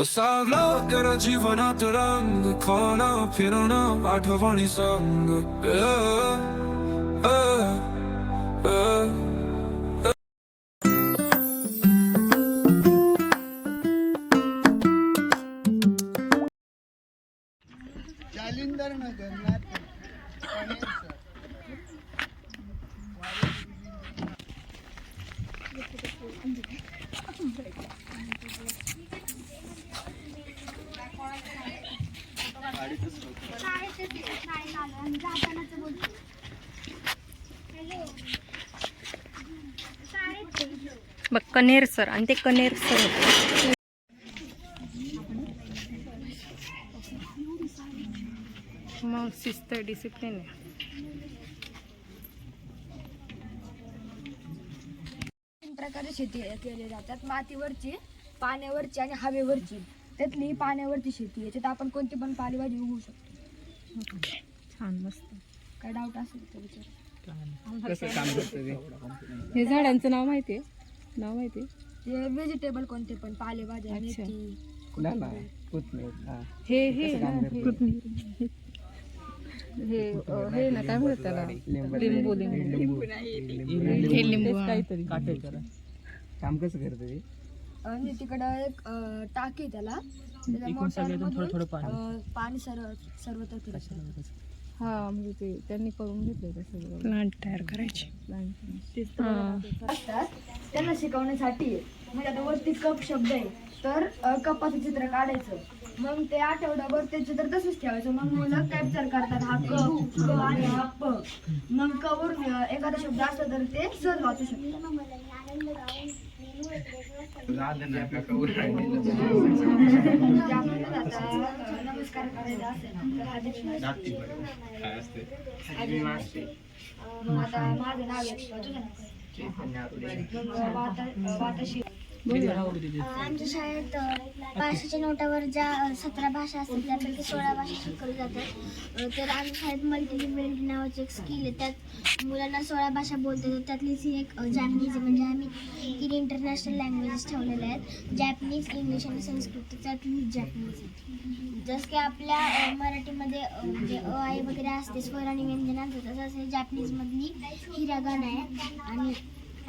Sarla era જીવનાત રંગ ખોના ફિરોના આઠવાની સંગ बघ कनेर सर आणि ते कनेर सर मग शिस्त डिसिप्लिन आहे. तीन प्रकारे शेती केली जातात. मातीवरची पाण्यावरची आणि हवेवरची. त्यातली पाण्यावरची शेती याच्यात आपण कोणती पण पालेभाजी उगवू शकतो. छान मस्त. काय डाऊट असेल तर विचार. हे झाडांचं नाव माहिती आहे? नाव माहिती आहे? ते व्हेजिटेबल कोणते पण पालेभाज्या अच्छा. मेथी हे. हे ना, हे हे. अ, हे ना काय म्हणतात त्याला? लिंबू लिंबू. हे लिंबू हा. काहीतरी. काम कसं करतं आणि तिकडं एक अं, टाकी आहे त्याला. त्याच्या मोटरमधून, अं, पाणी सर्व सर्वत्र फिरतं. हा म्हणजे ते त्यांनी करून घेतलं ते सगळं. प्लांट तयार करायचे. असतात. त्यांना शिकवण्यासाठी म्हणजे आता वरती कप शब्द आहे तर अ, कपाचं चित्र काढायचं. मग ते आठवड्याभर ते चित्र तसंच ठेवायचं. मग मुलं कॅप्चर करतात? हा क क आणि हा प. मग कवरून अ, एखादा शब्द असला तर ते सहज वाचू शकतात. नमस्कार करायचा असेल तर माझं नाव आहे तुझं नाव आमच्या शाळेत पाचशेच्या नोटावर ज्या सतरा भाषा असतात त्यापैकी सोळा भाषा शिकवल्या जातात. तर आमच्या शाळेत मल्टीलिंग्वेलिटी नावाचे एक स्किल आहे. त्यात मुलांना सोळा भाषा बोलता येतात. त्यातलीच ही एक जॅपनीज म्हणजे आम्ही तीन इंटरनॅशनल लँग्वेजेस ठेवलेल्या आहेत. जॅपनीज इंग्लिश आणि संस्कृत त्यातली जॅपनीज जसं की आपल्या मराठीमध्ये म्हणजे अ आई वगैरे असते स्वर आणि व्यंजनांचं तसंच हे जॅपनीजमधली हिरागान आहे. आणि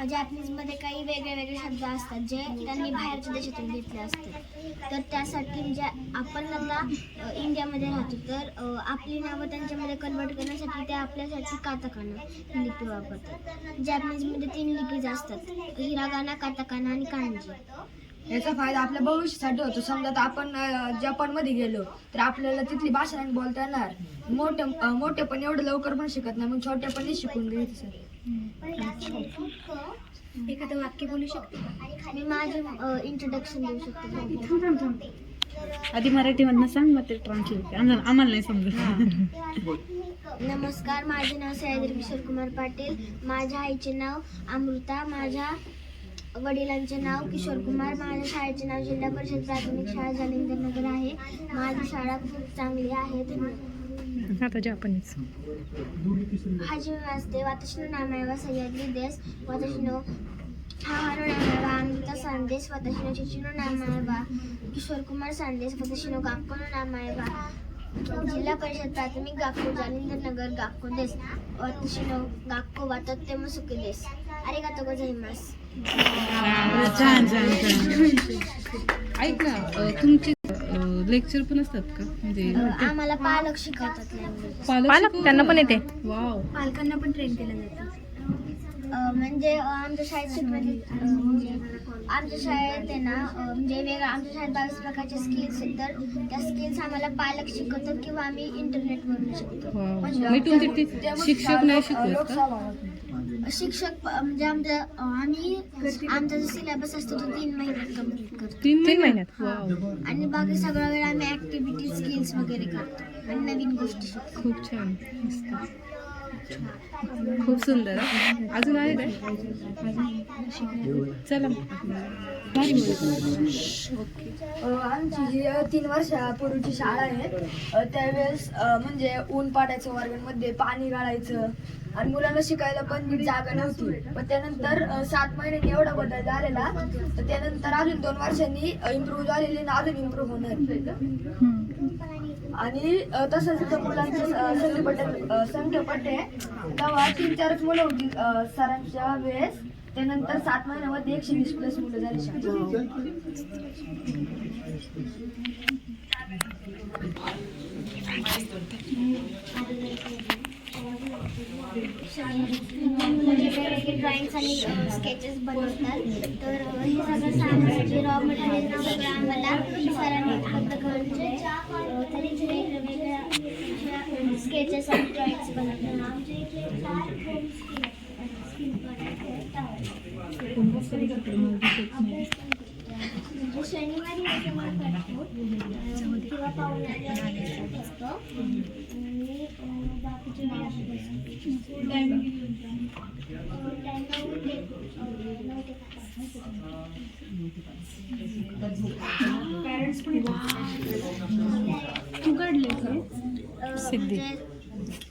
जॅपनीजमध्ये काही वेगळे वेगळे शब्द असतात जे त्यांनी बाहेरच्या देशातून घेतले असतात. तर त्यासाठी म्हणजे आपण आता इंडियामध्ये राहतो. तर आपली नावं त्यांच्यामध्ये कन्वर्ट करण्यासाठी ते आपल्यासाठी काताकाना ही लिपी वापरतात. जॅपनीजमध्ये तीन लिपीज असतात. हिरागाना काताकाना आणि कांजी. याचा फायदा आपल्या भविष्यासाठी होतो. समजा तर आपण जपानमध्ये गेलो तर आपल्याला तिथली भाषा बोलता येणार. मोठे मोठे पण एवढं लवकर पण शिकत नाही मग छोटे पण शिकून घ्यायचं. एखादं वाक्य बोलू शकते मी माझं इंट्रोडक्शन देऊ शकते आधी मराठीमधनं सांग मग ते ट्रान्सलेट आम्हाला आम्हाला नाही समजत. नमस्कार माझे नाव सह्याद्री किशोर कुमार पाटील. माझ्या आईचे नाव अमृता माझ्या वडिलांचे नाव किशोर कुमार. माझ्या शाळेचे नाव जिल्हा परिषद प्राथमिक शाळा जालिंदर नगर आहे. माझी शाळा खूप चांगली आहे. धन्यवाद. आता जपानीच हाजी वाजते वातशिनो नामायवा सह्याद्री देश वातशिनो हाहारो नामायवा अमृता संदेश वातशिनो चिचिनो नामायवा किशोर कुमार संदेश वातशिनो गाक्कोनो नामायवा जिल्हा परिषद प्राथमिक गाक्को जालिंदर नगर गाक्को देश वातशिनो गाक्को वातत्ते मसुके देश अरे गातो गोजाईमास छान छान छान ऐक ना अ, तुमचे लेक्चर पण असतात का? म्हणजे आम्हाला पालक शिकवतात लँग्वेज पालक त्यांना पण येते. हो. पालकांना पण ट्रेन केलं जातं. म्हणजे अ, आमच्या शाळेत शिकवली अ, म्हणजे आमच्या शाळेत आहे ना अ, म्हणजे वेगळ्या आमच्या शाळेत बावीस प्रकारचे स्किल्स आहेत. तर त्या स्किल्स आम्हाला पालक शिकवतात किंवा आम्ही इंटरनेटवरून शिकतो वाव. मी तुमचे ते शिक्षक नाही शिकवत का? शिक्षक म्हणजे आमच्या आम्ही आमचा जो सिलेबस असतो तो तीन महिन्यात कंप्लीट करतो. तीन तीन महिन्यात आणि बाकी सगळा वेळ आम्ही ऍक्टिव्हिटी स्किल्स वगैरे करतो आणि नवीन गोष्टी शिकतो. खूप छान. खूप सुंदर? अजून आहे काय? चला आमची ही अ, तीन वर्षापूर्वीची शाळा आहे त्यावेळेस म्हणजे ऊन पाडायचं वर्गांमध्ये पाणी गाळायचं आणि मुलांना शिकायला पण नीट जागा नव्हती. पण त्यानंतर सात महिन्यांनी एवढा बदल झालेला तर त्यानंतर अजून दोन वर्षांनी इम्प्रूव्ह झालेली ना अजून इम्प्रूव्ह होणार. आणि तसंच इथं मुलांची अ, संख्यापट आहे तेव्हा तीन चारच मुलं होती सरांच्या वेळेस. त्यानंतर सात महिन्यामध्ये एकशे वीस प्लस मुलं झाली. शाळेत. वेगवेगळे ड्रॉइंग्स आणि स्केचेस बनवतात. तर हे सगळं सामान जे रॉ मटेरियल सगळं आम्हाला सरांनी वेगवेगळ्या स्केचेस आणि ड्रॉइंग्स बनवतात. आमच्या इथे म्हणजे शनिवारी किंवा वेळा असतं. सिद्धी.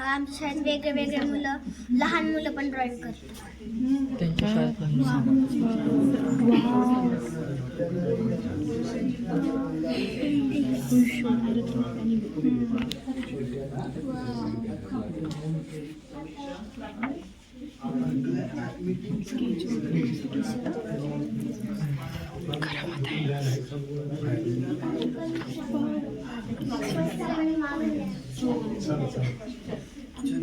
आमच्या शाळेत वेगळे वेगळे मुलं लहान मुलं पण ड्रॉइंग करतात.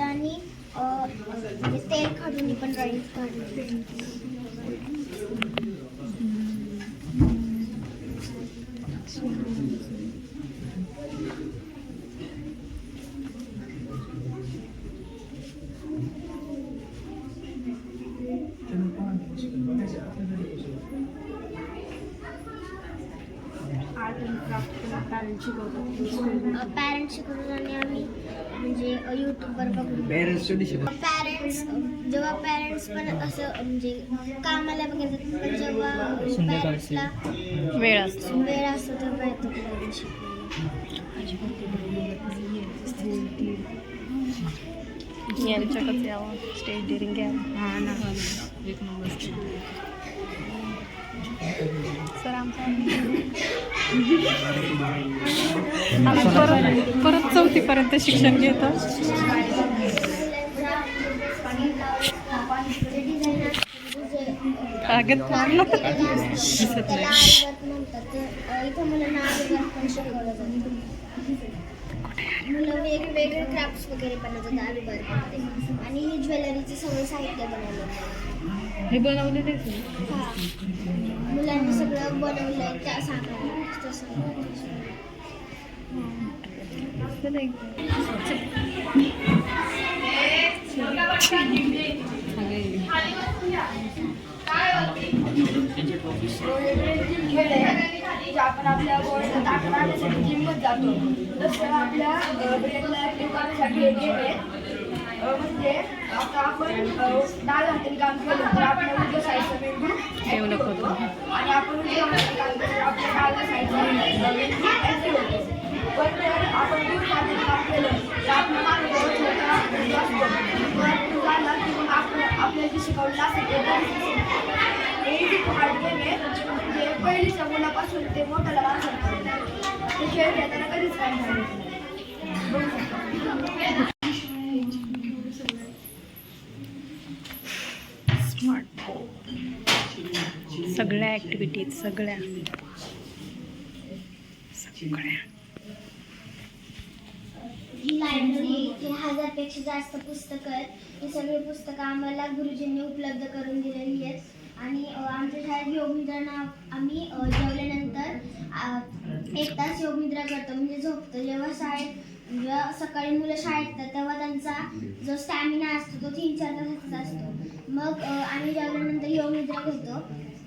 आणि अ, म्हणजे तेल काढून पण ड्रॉइंग काढली पॅरेंट्स शिकवतात आणि आम्ही. म्हणजे यूट्यूबवर बघून. पेरेंट्स शिकत पॅरेंट्स जेव्हा पॅरेंट्स पण असं म्हणजे कामाला वगैरे जातात, पण जेव्हा पॅरेंट्सला वेळ असतो वेळ असतो. तेव्हा येतो शिकवायला यांच्याकडे यावं स्टेज डिरिंग घ्यावं हा ना. एक नंबर सर आमचा आम्ही परत परत चौथीपर्यंत शिक्षण घेतो. कागद काढला इथं मुलांना मुलं वेगवेगळे क्राफ्ट्स वगैरे बनवतात आगरवर्कमध्ये आणि ही ज्वेलरीचं सगळं साहित्य बनवलं हे. बनवलेले हा मुलांनी सगळं बनवलं त्या सांगायला आपण आपल्या बॉडीला जिममध्ये जातो. तसं आपल्या आहे. म्हणजे आता आपण डाव्या हाताने काम केलं तर आपल्या उजव्या साईडचा मेंदू active होतो आणि आपण उजव्या हाताने काम केलं तर आपल्या डाव्या साईडचा मेंदू ऍक्टिव्ह होतो पण जर आपण उजव्या हाताने काम केलं तर छोटा मेंदू असतो झाला की मग आपण आपल्याला जे शिकवलेलं असेल. हे जे हार्ड गेम आहे म्हणजे पहिलीच्या मुलापासून ते मोठ्याला माणसापर्यंत ते खेळ खेळताना कधीच झालं नाही बघू शकता. सगळ्या ॲक्टिव्हिटीज सगळ्या. सगळ्या. ही लायब्ररी इथे हजारपेक्षा जास्त पुस्तकं आहेत. ही सगळी पुस्तकं आम्हाला गुरुजींनी उपलब्ध करून दिलेली आहेत. आणि आमच्या शाळेत योगनिद्रा आम्ही जेवल्यानंतर एक तास योगनिद्रा करतो. म्हणजे झोपतो. जेव्हा शाळेत जेव्हा सकाळी मुलं शाळेत येतात तेव्हा त्यांचा जो स्टॅमिना असतो तो तीन चार तासाचा असतो. मग आम्ही जेवल्यानंतर योग घेतो.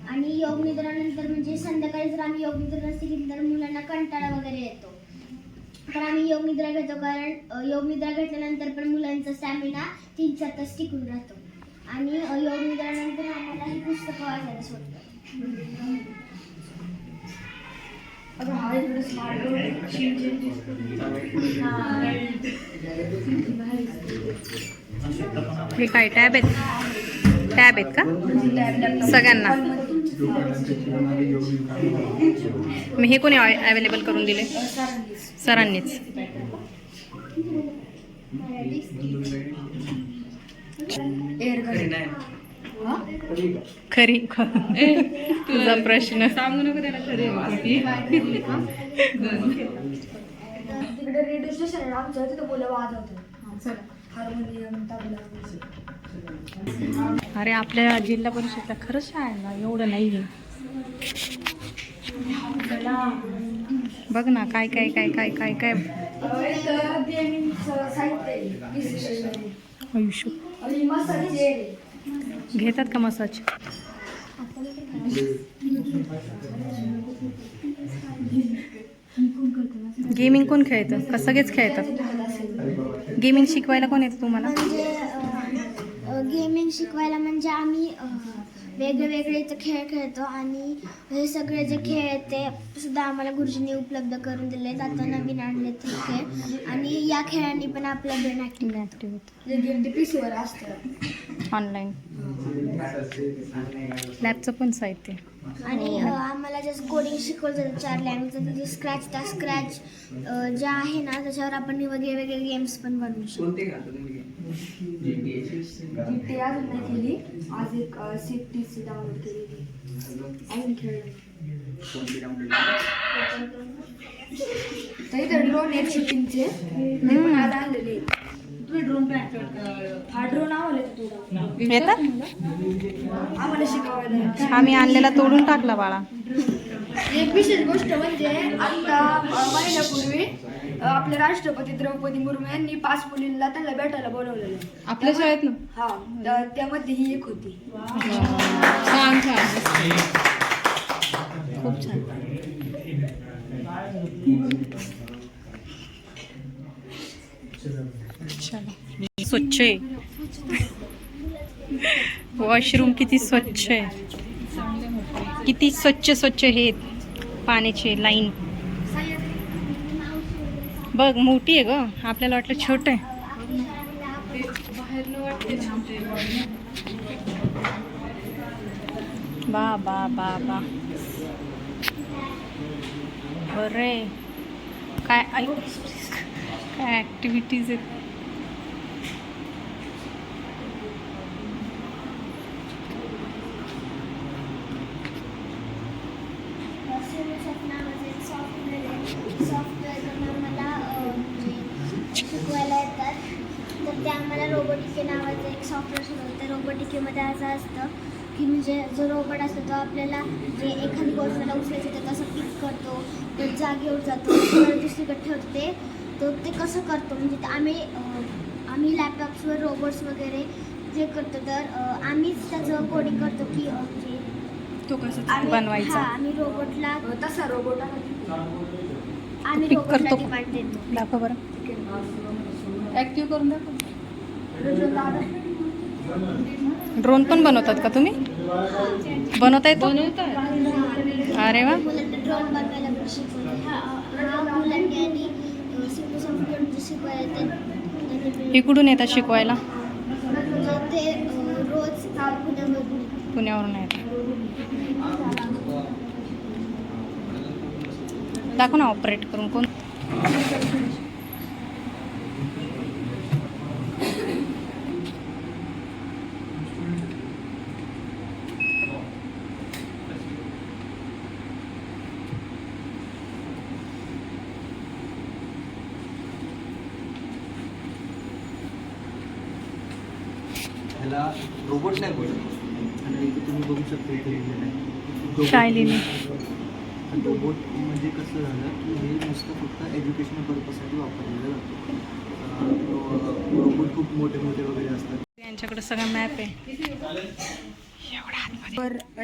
आणि योग निद्रानंतर म्हणजे संध्याकाळी जर आम्ही योग निद्रा नसती घेतली तर मुलांना कंटाळा वगैरे येतो. तर आम्ही योग निद्रा घेतो कारण योग निद्रा घेतल्यानंतर पण मुलांचा स्टॅमिना तीन चार तास टिकून राहतो. आणि अ, योग निद्रानंतर आम्हाला ही पुस्तकं वाचायला सोडतात. हे काय टॅब आहेत टॅब आहेत का? सगळ्यांना. मी हे कोणी अवेलेबल करून दिले? सरांनीच. खरी. तुझा प्रश्न. सांगू नको त्याला खरे तिकडे रेडिओ स्टेशन आहे आमचं तिथं मुलं वाजवतात हार्मोनियम तबला अरे आपल्या जिल्हा परिषदला खरंच शाळेला एवढं नाही आहे बघ ना काय काय काय काय काय काय. आयुष्य. घेतात का मसाज? गेमिंग कोण खेळतं? का सगळेच खेळतात? गेमिंग शिकवायला कोण येतं तुम्हाला? गेमिंग शिकवायला म्हणजे आम्ही अ, वेगळे वेगळे इथं खेळ खेळतो आणि हे सगळे जे खेळ आहेत ते सुद्धा आम्हाला गुरुजींनी उपलब्ध करून दिले आता नवीन आणले ते खेळ. आणि या खेळांनी पण आपलं ब्रेन ॲक्टिव्ह ॲक्टिव्ह जे गेम ते पीसीवर असतं. ऑनलाईन लॅबचं पण साहित्य. आणि आम्हाला जसं कोडिंग शिकवलं जातं चार लँग्वेजचं तिथे स्क्रॅच त्या स्क्रॅच जे आहे ना त्याच्यावर आपण वेगळे वेगळे गेम्स पण बनवू शकतो. ते अजून नाही केली आज एक सेफ्टीची डाउनलोड केलेली अजून खेळलं तर ड्रोन आहेत शूटिंगचे पण आज आणलेले तुम्ही ड्रोन हा ड्रोन आम्हाला शिकवायला आम्ही आणलेला तोडून टाकला बाळा. एक विशेष गोष्ट म्हणजे आता महिन्यापूर्वी आपले राष्ट्रपती द्रौपदी मुर्मू यांनी पाच मुलींना त्यांना भेटायला बोलवलेलं आपल्या शाळेत ना? हा तर त्यामध्ये ही एक होती. छान छान. खूप छान. चला. स्वच्छ आहे. वॉशरूम किती स्वच्छ आहे. किती स्वच्छ स्वच्छ हे पाण्याचे लाईन. बघ मोठी आहे ग. आपल्याला वाटलं छोट आहे. बा बा बा बा. बरे काय काय ॲक्टिव्हिटीज आहेत सिमसॉफ्ट नावाचं एक सॉफ्टवेअर आहे सॉफ्टवेअर आम्हाला अ, म्हणजे शिकवायला येतात तर ते आम्हाला रोबोटिके नावाचं एक सॉफ्टवेअर शिकवतं त्या रोबोटिकेमध्ये असं असतं की म्हणजे जो रोबोट असतो तो आपल्याला जे एखादी गोष्टीला उचलायची तर कसं पिक करतो तो जागेवर जातो दुसरीकडे ठेवतो ते तो ते कसं करतो? म्हणजे ते आम्ही आम्ही लॅपटॉप्सवर रोबोट्स वगैरे जे करतो तर आम्हीच त्याचं कोडिंग करतो की म्हणजे तो कसं आम्ही- बनवायचा? हा, आम्ही रोबोटला तसा रोबोट आम्ही पिक रोबोटला करतो. डिमांड देतो. दाखव बरं. ऍक्टिव्ह करून दाखव. ड्रोन पण बनवतात का तुम्ही? बनवता येतो अरे वा. कुठून येतात शिकवायला. पुण्यावरून येतात. दाखव ना ऑपरेट करून कोण ह्याला रोबोट नाही बोलत. आणि इथे तुम्ही बघू शकता इथे लिहिलेलं आहे. शायलीने. रोबोट म्हणजे कसं झालं की हे नुसतं फक्त एज्युकेशनल पर्पजसाठी वापरलेलं जातं. रोबोट खूप मोठे मोठे वगैरे असतात. यांच्याकडे सगळा मॅप आहे.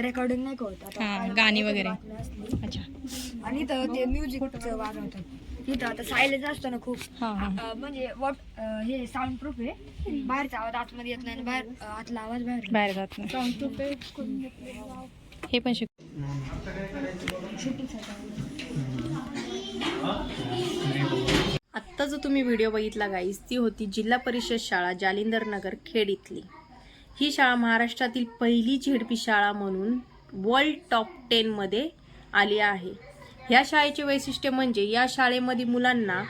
रेकॉर्डिंग नाही का होत? आता हा गाणी वगैरे. अच्छा. आणि ते म्युझिकचं वाजवतात. इथं आता सायलेन्स असतं ना खूप. हा हा. अं, म्हणजे वॉट हे साऊंड प्रूफ आहे. बाहेरचा आवाज आतमध्ये येत नाही आणि बाहेर आतला आवाज बाहेर बाहेर जात नाही. साऊंड प्रूफ आहे. हे पण शिक आत्ता जो तुम्ही व्हिडिओ बघितला गाईस ती होती जिल्हा परिषद शाळा जालिंदर नगर खेड इथली. ही शाळा महाराष्ट्रातील पहिली झेडपी शाळा म्हणून वर्ल्ड टॉप टेनमध्ये आली आहे. ह्या शाळेचे वैशिष्ट्य म्हणजे या शाळेमध्ये मुलांना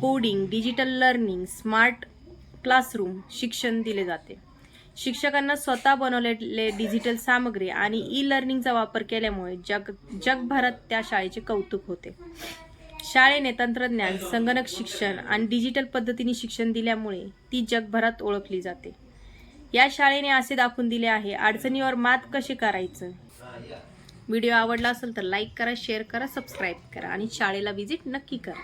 coding digital learning smart classroom शिक्षण दिले जाते. शिक्षकांना स्वतः बनवलेले डिजिटल सामग्री आणि ई लर्निंगचा वापर केल्यामुळे जग जगभरात त्या शाळेचे कौतुक होते. शाळेने तंत्रज्ञान संगणक शिक्षण आणि डिजिटल पद्धतीने शिक्षण दिल्यामुळे ती जगभरात ओळखली जाते. या शाळेने असे दाखवून दिले आहे अडचणीवर मात कशी करायचं? व्हिडिओ आवडला असेल तर लाईक करा शेअर करा सबस्क्राईब करा आणि शाळेला व्हिजिट नक्की करा.